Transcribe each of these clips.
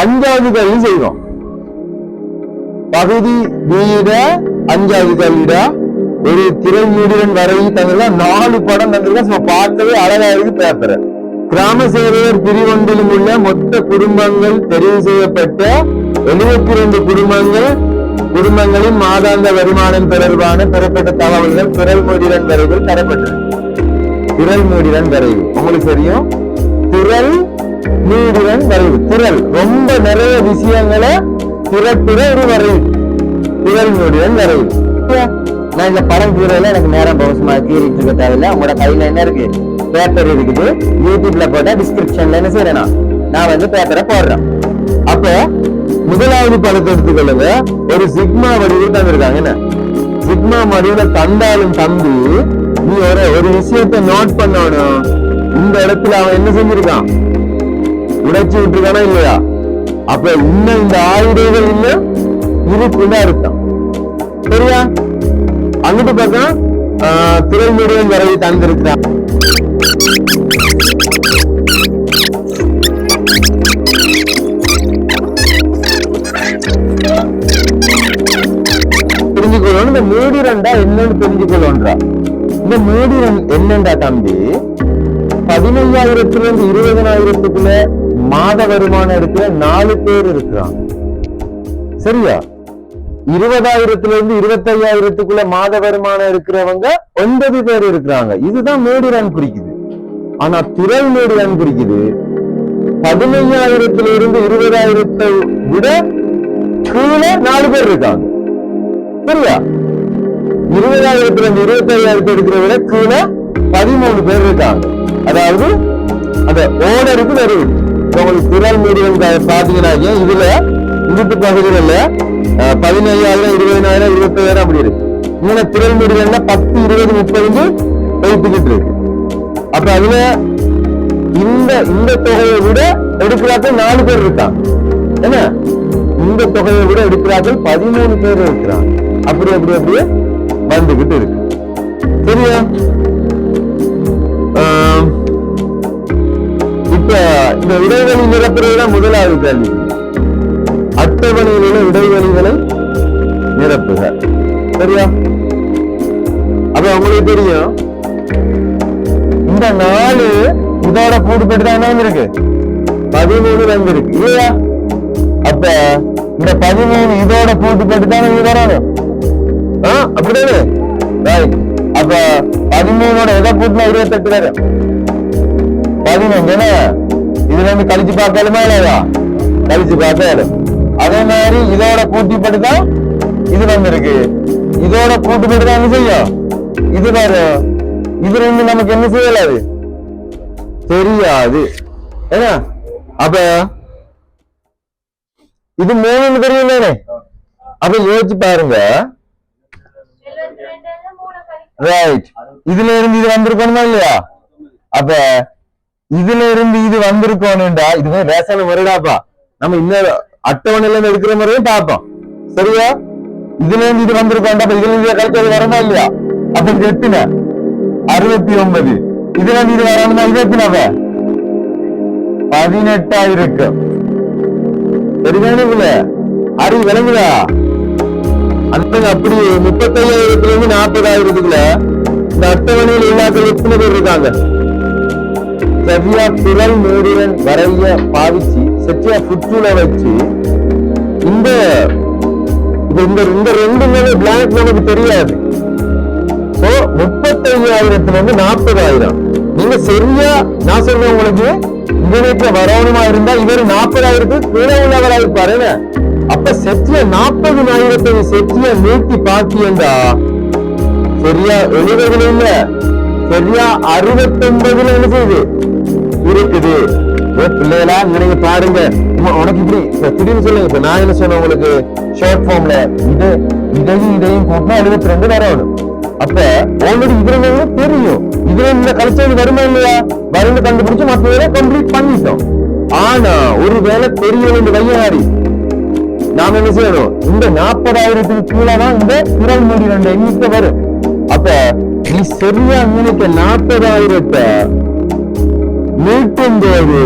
அஞ்சாவது கேள்வி செய்வோம் பகுதி வீட அஞ்சாவது கேள்விடா ஒரு திரைமீடியன் வரை தந்திருக்கா நாலு படம் தந்திருக்கா சும்மா பார்க்கவே அழகா இருக்கு பேப்பர். கிராம சேவையர் பிரிவொன்றிலும் உள்ள மொத்த குடும்பங்கள் தெரிவு செய்யப்பட்ட எழுபத்தி ரெண்டு குடும்பங்கள் குடும்பங்களின் மாதாந்த வருமானம் தொடர்பான பெறப்பட்ட தகவல்கள் பிறல் மூடிரன் வரைவில் தரப்பட்டது திரள் மூடிரன் வரைவு உங்களுக்கு தெரியும்? திரள் மூடிரன் வரைவு குரல். ரொம்ப நிறைய விஷயங்களை திரட்டுற ஒரு வரைவு குரலினுடன் வரைவு நான் இந்த படம் கீரையில எனக்கு நேரம் பவசமா கீறிட்டு இருக்க தேவையில்ல. உங்களோட கையில என்ன இருக்கு? பேப்பர் இருக்குது. யூடியூப்ல போட்டா டிஸ்கிரிப்ஷன்ல என்ன செய்யறேன் நான் நான் வந்து பேப்பரை போடுறேன். அப்ப முதலாவது படத்தை எடுத்துக்கொள்ளுங்க. ஒரு சிக்மா வடிவில் தந்திருக்காங்க. என்ன? சிக்மா வடிவுல தந்தாலும் தம்பி நீ ஒரு ஒரு விஷயத்தை நோட் பண்ணணும். இந்த இடத்துல அவன் என்ன செஞ்சிருக்கான்? உடைச்சு விட்டுருக்கானா இல்லையா? அப்ப இன்னும் இந்த ஆயுதங்கள் இன்னும் இருக்குன்னு அர்த்தம். சரியா? அங்கிட்டு பார்த்தா திரைமுருகன் வரைவி தந்திருக்கிறான் தெரிஞ்சுக்கொள்ளணும் இந்த மூடிரண்டா என்னன்னு தெரிஞ்சுக்கொள்ளன்றா இந்த மூடிரன் என்னண்டா தம்பி? பதினைஞ்சாயிரத்துல இருந்து இருபதனாயிரத்துக்குள்ள மாத வருமானம் இருக்கிற நாலு பேர் இருக்கிறாங்க. சரியா? இருபதாயிரத்துல இருந்து இருபத்தையாயிரத்துக்குள்ள மாத வருமானம் இருக்கிறவங்க ஒன்பது பேர் இருக்கிறாங்க. இதுதான் மேடிரன் குறிக்குது. ஆனா திரள் மேடிரன் குறிக்குது. பதினைஞ்சாயிரத்துல இருந்து இருபதாயிரத்தை விட கீழே நாலு பேர் இருக்காங்க. சரியா? இருபதாயிரத்துல இருந்து இருபத்தி ஐயாயிரத்தை இருக்கிற விட கீழே பதிமூணு பேர் இருக்காங்க. அதாவது அந்த ஓனருக்கு வருவது. உங்களுக்கு குரல் மீடியம் பாத்தீங்கன்னா இதுல இங்கிட்டு பகுதிகளில் பதினையாயிரம் இருபதினாயிரம் இருபத்தாயிரம் அப்படி இருக்கு. இங்கே திரள் மீடியம்ல பத்து இருபது முப்பது வைத்துக்கிட்டு இருக்கு. அப்ப அதுல இந்த இந்த தொகையை விட எடுக்கிறாக்கள் நாலு பேர் இருக்கான் என்ன? இந்த தொகையை விட எடுக்கிறாக்கள் பதிமூணு பேர் இருக்கிறான் அப்படி அப்படி அப்படியே வந்துகிட்டு இருக்கு. சரியா? இந்த இடைவெளி நிரப்புறதுதான் முதலாவது கேள்வி. அட்டவணையில் உள்ள இடைவெளிகளை நிரப்புக. சரியா? அப்ப உங்களுக்கு தெரியும். இந்த நாலு இதோட கூடுபட்டு தான் இருக்கு? பதிமூணு வந்திருக்கு இல்லையா? அப்ப இந்த பதிமூணு இதோட கூட்டுப்பட்டு தானே இது வரணும். ஆ அப்படிதானே? ரைட் அப்ப பதிமூணோட எதை கூட்டினா இருபத்தெட்டு வரும்? பதினஞ்சு என்ன கழிச்சு பார்த்தாலுமே இல்லையா கழிச்சு பார்த்தாலும். அதே மாதிரி இதோட கூட்டிப்பட்டு தான் இது வந்திருக்கு இதோட கூட்டுப்பட்டு தான் என்ன செய்யும்? இது வரும் இது ரெண்டு நமக்கு என்ன செய்யலாது தெரியாது. என்ன அப்ப இது மூணுன்னு தெரியும் தானே அப்ப யோசிச்சு பாருங்க. ரைட் இதுல இருந்து இது வந்திருக்கணுமா இல்லையா? அப்ப இதுல இருந்து இது வந்திருக்கணும்டா இதுவே ரேஷன் வருடாப்பா. நம்ம இன்னொரு அட்டவணையில இருந்து எடுக்கிற முறையும் பார்ப்போம். சரியா? இதுல இருந்து இது வந்திருக்கோம்டா அப்ப இதுல இருந்து கழிச்சது வரமா இல்லையா? அப்ப இது எத்தனை? அறுபத்தி ஒன்பது. இதுல இருந்து இது வரணும்னா இது எத்தனை பதினெட்டாயிரம் சரிதானே இதுல அறிவு விளங்குதா? அந்த அப்படி முப்பத்தையாயிரத்துல இருந்து நாற்பதாயிரத்துக்குள்ள இந்த அட்டவணையில் இல்லாத எத்தனை பேர் இருக்காங்க? செவ்வியா திரள் மூடிரன் வரைய பாவிச்சு சச்சியா சுற்றுல வச்சு இந்த இது இந்த இந்த ரெண்டு மேலே பிளாங்க் நமக்கு தெரியாது. சோ முப்பத்தையாயிரத்துல இருந்து நாற்பதாயிரம். நீங்க சரியா நான் சொல்றேன் உங்களுக்கு இவனுக்கு வரவணுமா இருந்தா இவர் நாற்பதாயிரத்துக்கு கீழே உள்ளவராக இருப்பாரு என்ன? அப்ப செட்டிய நாற்பதுனாயிரத்தை செட்டிய நீட்டி பாக்கியண்டா? சரியா? எழுபதுல இல்ல. சரியா? அறுபத்தொன்பதுல என்ன செய்யுது இருக்குது பிள்ளைகளா நீங்க பாருங்க. உனக்கு இப்படி திடீர்னு சொல்லுங்க இப்ப நான் என்ன சொன்னேன் உங்களுக்கு? ஷார்ட் ஃபார்ம்ல இது இதையும் இதையும் கூட்டினா எழுபத்தி ரெண்டு வரணும் அப்ப ஆல்ரெடி இதுல தெரியும். இதுல இந்த கலைச்சது வருமா இல்லையா? வரும்னு கண்டுபிடிச்சு மற்றவரை கம்ப்ளீட் பண்ணிட்டோம். ஆனா ஒருவேளை தெரியல வையாடி நாம என்ன செய்யணும்? இந்த நாற்பதாயிரத்துக்கு கீழே தான் இந்த திரள் மூடி ரெண்டு எண்ணிக்கை வரும். அப்ப நீ சரியா நினைக்க நாற்பதாயிரத்தை போது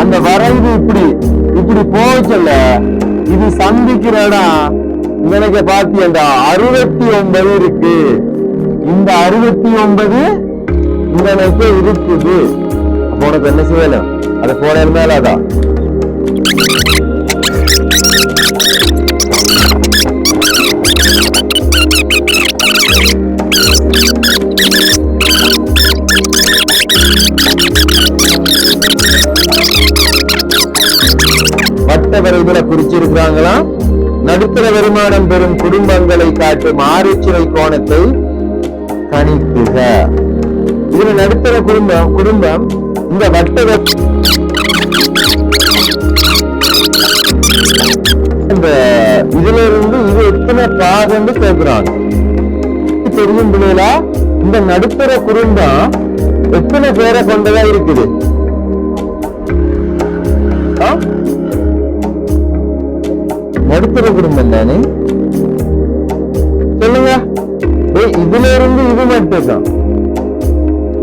அந்த வரைவு இப்படி இப்படி போச்சல்ல இது சந்திக்கிற இடம் எனக்கு பாத்தியண்டா அறுபத்தி ஒன்பது இருக்கு. இந்த அறுபத்தி ஒன்பது இங்கனக்கு இருக்குது. அப்போ உனக்கு என்ன செய்யலாம் அதை போன இருந்தாலும் அதான் வரைவில் குறிச்சிருக்கிறாங்களாம் நடுத்தர வருமானம் பெறும் குடும்பங்களை காட்டும் ஆரிச்சுவை கோணத்தை கணித்துக. இதுல நடுத்தர குடும்பம் குடும்பம் இந்த வட்ட இந்த இதுல இருந்து இது எத்தனை பாகம்னு கேட்கிறாங்க. தெரியும் பிள்ளைகளா? இந்த நடுத்தர குடும்பம் எத்தனை பேரை கொண்டதா இருக்குது? ஆ? நடுத்தர குடும்பம் தானே சொல்லுங்க. ஏய், இதுல இருந்து இது மட்டும்தான்.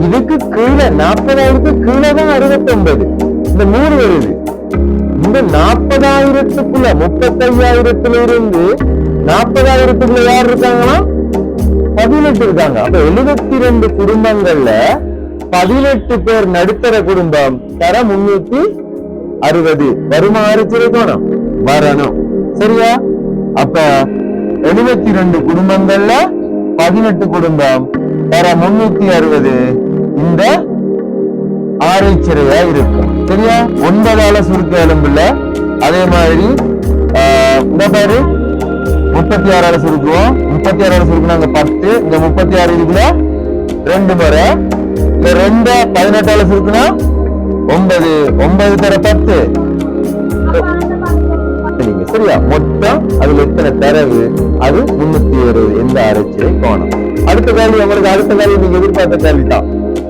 இதுக்கு கீழே நாற்பதாயிரத்துக்கு கீழே தான் அறுபத்தி ஒன்பது இந்த மூணு வருது. இந்த நாற்பதாயிரத்துக்குள்ள முப்பத்தையாயிரத்துல இருந்து நாற்பதாயிரத்துக்குள்ள யார் இருக்காங்களா பதினெட்டு இருக்காங்க. அப்ப எழுபத்தி ரெண்டு குடும்பங்கள்ல பதினெட்டு பேர் நடுத்தர குடும்பம். தர முன்னூத்தி அறுபது. வருமா அரிச்சிருக்கணும். வரணும். சரியா? அப்ப எழுபத்தி ரெண்டு குடும்பங்கள்ல பதினெட்டு குடும்பம். வேற முன்னூத்தி அறுபது இந்த ஆரைச்சிறையா இருக்கும். சரியா? ஒன்பதால சுருக்க எலும்புல அதே மாதிரி ஆஹ், இந்த பாரு. முப்பத்தி ஆறால சுருக்குவோம். முப்பத்தி ஆறால சுருக்குனாங்க பத்து இந்த முப்பத்தி ஆறு இதுக்குள்ள ரெண்டு முறை. இந்த ரெண்ட பதினெட்டால சுருக்குனா ஒன்பது. ஒன்பது தர பத்து. சரியா? மொத்தம் அதுல எத்தனை தரவு? அது முன்னூத்தி இருபது எந்த அரைச்சிரை கோணம். அடுத்த கேள்வி உங்களுக்கு அடுத்த கேள்வி நீங்க எதிர்பார்த்த கேள்வி தான்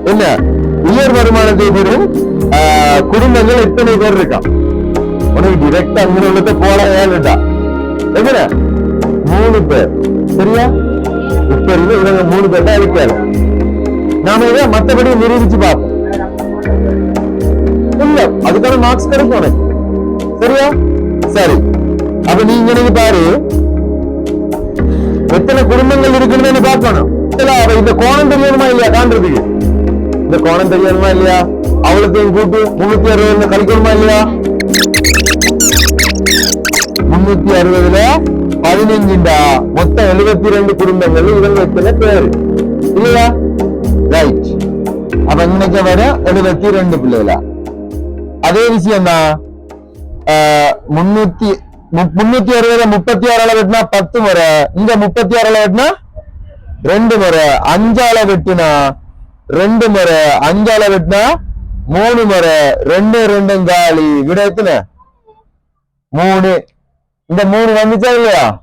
என்ன? உயர் வருமானத்தை பெறும் ஆஹ், குடும்பங்கள் எத்தனை பேர் இருக்கா உனக்கு டிரெக்டா அங்க உள்ளத போல ஏழுடா எத்தனை மூணு பேர். சரியா? இப்ப இருந்து இவங்க மூணு பேர் தான் இருக்காரு நாம இதை மத்தபடி நிரூபிச்சு பார்ப்போம். இல்ல அதுக்கான மார்க்ஸ் கிடைக்கும் உனக்கு. சரியா? சரி. அப்ப நீங்க நீங்க பாரு. எத்தனை குடும்பங்கள் இருக்குன்னு பார்க்கணும். அவ இந்த கோணம் தெரியணுமா இல்லையா? காண்றதுக்கு. இந்த கோணம் தெரியணுமா இல்லையா? அவ்வளோத்தையும் கூட்டு முன்னூத்தி அறுபதுல கழிக்கணுமா இல்லையா? முன்னூத்தி அறுபதுல பதினஞ்சுண்டா? மொத்தம் எழுபத்தி ரெண்டு குடும்பங்கள் இவங்க எத்தனை பேரு. இல்லையா? ரைட் அப்ப இன்னைக்கு வர எழுபத்தி ரெண்டு பிள்ளைகளா? அதே விஷயம் தான் முன்னூத்தி முன்னூத்தி அறுபது முப்பத்தி ஆறால வெட்டினா பத்து முறை. இங்க முப்பத்தி ஆறால வெட்டினா ரெண்டு முறை. அஞ்சால வெட்டினா ரெண்டு முறை. அஞ்சால வெட்டினா மூணு முறை. ரெண்டு ரெண்டும் காலி. விட எத்தனை? மூணு. இந்த மூணு வந்துச்சா இல்லையா?